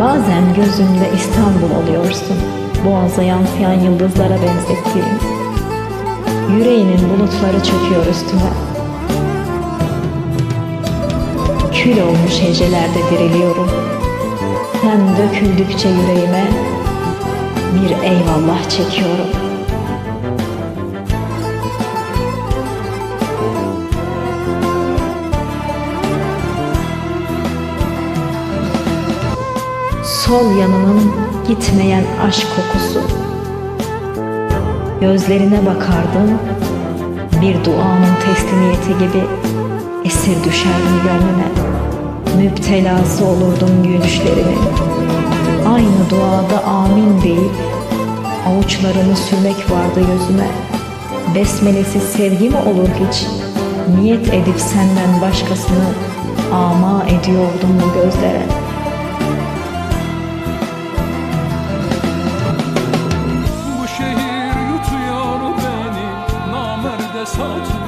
Bazen gözümde İstanbul oluyorsun. Boğaza yansıyan yıldızlara benzettiğim. Yüreğinin bulutları çöküyor üstüme. Kül olmuş hecelerde diriliyorum. Sen döküldükçe yüreğime bir eyvallah çekiyorum. Sol yanımın gitmeyen aşk kokusu. Gözlerine bakardım, bir duanın teslimiyeti gibi esir düşerdim gönlüme. Müptelası olurdum gülüşlerinin. Aynı duada amin deyip avuçlarımı sürmek vardı yüzüme. Besmelesiz sevgi mi olur hiç? Niyet edip senden başkasını ama ediyordum bu gözlere. the soldier.